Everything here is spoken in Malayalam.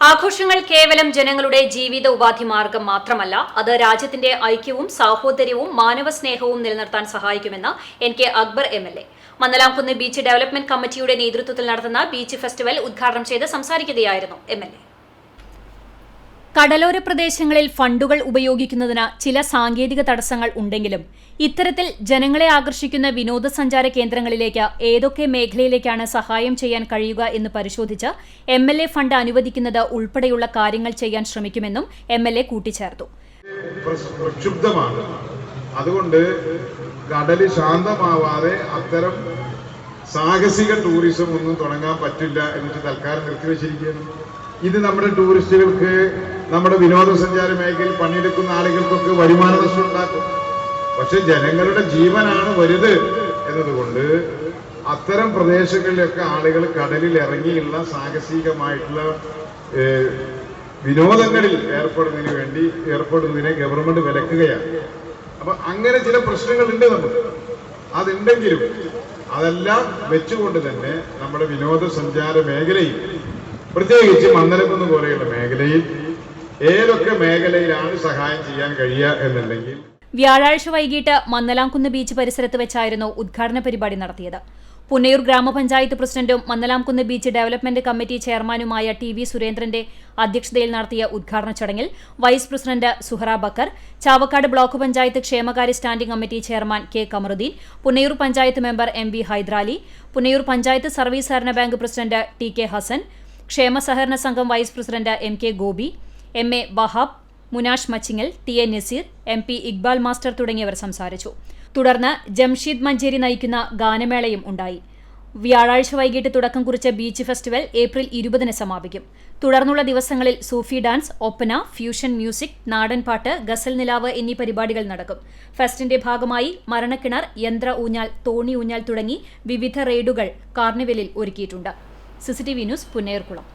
ആഘോഷങ്ങൾ കേവലം ജനങ്ങളുടെ ജീവിത ഉപാധി മാർഗം മാത്രമല്ല അത് രാജ്യത്തിന്റെ ഐക്യവും സാഹോദര്യവും മാനവ സ്നേഹവും നിലനിർത്താൻ സഹായിക്കുമെന്ന് N K Akbar M L A. Mannalamkunnu beach development കമ്മിറ്റിയുടെ നേതൃത്വത്തിൽ നടത്തുന്ന ബീച്ച് ഫെസ്റ്റിവൽ ഉദ്ഘാടനം ചെയ്ത് സംസാരിക്കുകയായിരുന്നു എം എൽ എ. കടലോര പ്രദേശങ്ങളിൽ ഫണ്ടുകൾ ഉപയോഗിക്കുന്നതിന് ചില സാങ്കേതിക തടസ്സങ്ങൾ ഉണ്ടെങ്കിലും ഇത്തരത്തിൽ ജനങ്ങളെ ആകർഷിക്കുന്ന വിനോദസഞ്ചാര കേന്ദ്രങ്ങളിലേക്ക് ഏതൊക്കെ മേഖലയിലേക്കാണ് സഹായം ചെയ്യാൻ കഴിയുക എന്ന് പരിശോധിച്ച് എം എൽ എ ഫണ്ട് അനുവദിക്കുന്നത് ഉൾപ്പെടെയുള്ള കാര്യങ്ങൾ ചെയ്യാൻ ശ്രമിക്കുമെന്നും എം എൽ എ കൂട്ടിച്ചേർത്തു. അതുകൊണ്ട് കടൽ ശാന്തമാവാതെ അത്തരം സാഹസിക ടൂറിസം ഒന്നും തുടങ്ങാൻ പറ്റില്ല എന്നിട്ട് തൽക്കാലം നിർത്തിവെച്ചിരിക്കുകയാണ്. ഇത് നമ്മുടെ ടൂറിസ്റ്റുകൾക്ക് നമ്മുടെ വിനോദസഞ്ചാര മേഖലയിൽ പണിയെടുക്കുന്ന ആളുകൾക്കൊക്കെ വരുമാന നഷ്ടം ഉണ്ടാക്കും. പക്ഷെ ജനങ്ങളുടെ ജീവനാണ് വലുത് എന്നതുകൊണ്ട് അത്തരം പ്രദേശങ്ങളിലൊക്കെ ആളുകൾ കടലിൽ ഇറങ്ങിയുള്ള സാഹസികമായിട്ടുള്ള വിനോദങ്ങളിൽ ഏർപ്പെടുന്നതിന് വേണ്ടി ഏർപ്പെടുന്നതിനെ ഗവൺമെന്റ് വിലക്കുകയാണ്. അപ്പൊ അങ്ങനെ ചില പ്രശ്നങ്ങളുണ്ട് നമുക്ക്. അതുണ്ടെങ്കിലും അതെല്ലാം വെച്ചുകൊണ്ട് തന്നെ നമ്മുടെ വിനോദസഞ്ചാര മേഖലയിൽ പ്രത്യേകിച്ച് മന്ദലക്കുന്ന് പോലെയുള്ള ഏതൊക്കെ മേഖലയിലാണ് സഹായം ചെയ്യാൻ കഴിയുക എന്നുണ്ടെങ്കിൽ? വ്യാഴാഴ്ച വൈകിട്ട് മന്നലാംകുന്ന് ബീച്ച് പരിസരത്ത് വെച്ചായിരുന്നു ഉദ്ഘാടന പരിപാടി നടത്തിയത്. പുന്നയൂർ ഗ്രാമപഞ്ചായത്ത് പ്രസിഡന്റും മന്നലാംകുന്ന് ബീച്ച് ഡെവലപ്മെന്റ് കമ്മിറ്റി ചെയർമാനുമായ ടി വി സുരേന്ദ്രന്റെ അധ്യക്ഷതയിൽ നടത്തിയ ഉദ്ഘാടന ചടങ്ങിൽ vice president Suhara Bakkar Chavakkad block panchayat ക്ഷേമകാര്യ standing committee chairman K Kamaruddin Punnayur panchayat member M V Hydrali Punnayur panchayat service സഹകരണ bank president T K Hassan ക്ഷേമ സഹകരണ സംഘം vice president M K Gopi M A Wahab Munash Machingal T A Naseer M P Iqbal master തുടങ്ങിയവർ സംസാരിച്ചു. തുടർന്ന് ജംഷീദ് മഞ്ചേരി നയിക്കുന്ന ഗാനമേളയും ഉണ്ടായി. വ്യാഴാഴ്ച വൈകിട്ട് തുടക്കം കുറിച്ച ബീച്ച് ഫെസ്റ്റിവൽ ഏപ്രിൽ ഇരുപതിന് സമാപിക്കും. തുടർന്നുള്ള ദിവസങ്ങളിൽ Sufi dance Oppana fusion music നാടൻപാട്ട് ഗസൽ നിലാവ് എന്നീ പരിപാടികൾ നടക്കും. ഫെസ്റ്റിന്റെ ഭാഗമായി മരണക്കിണർ യന്ത്ര ഊഞ്ഞാൽ തോണി ഊഞ്ഞാൽ തുടങ്ങി വിവിധ റെയ്ഡുകൾ കാർണിവലിൽ ഒരുക്കിയിട്ടുണ്ട്. CCTV news Punnerkulam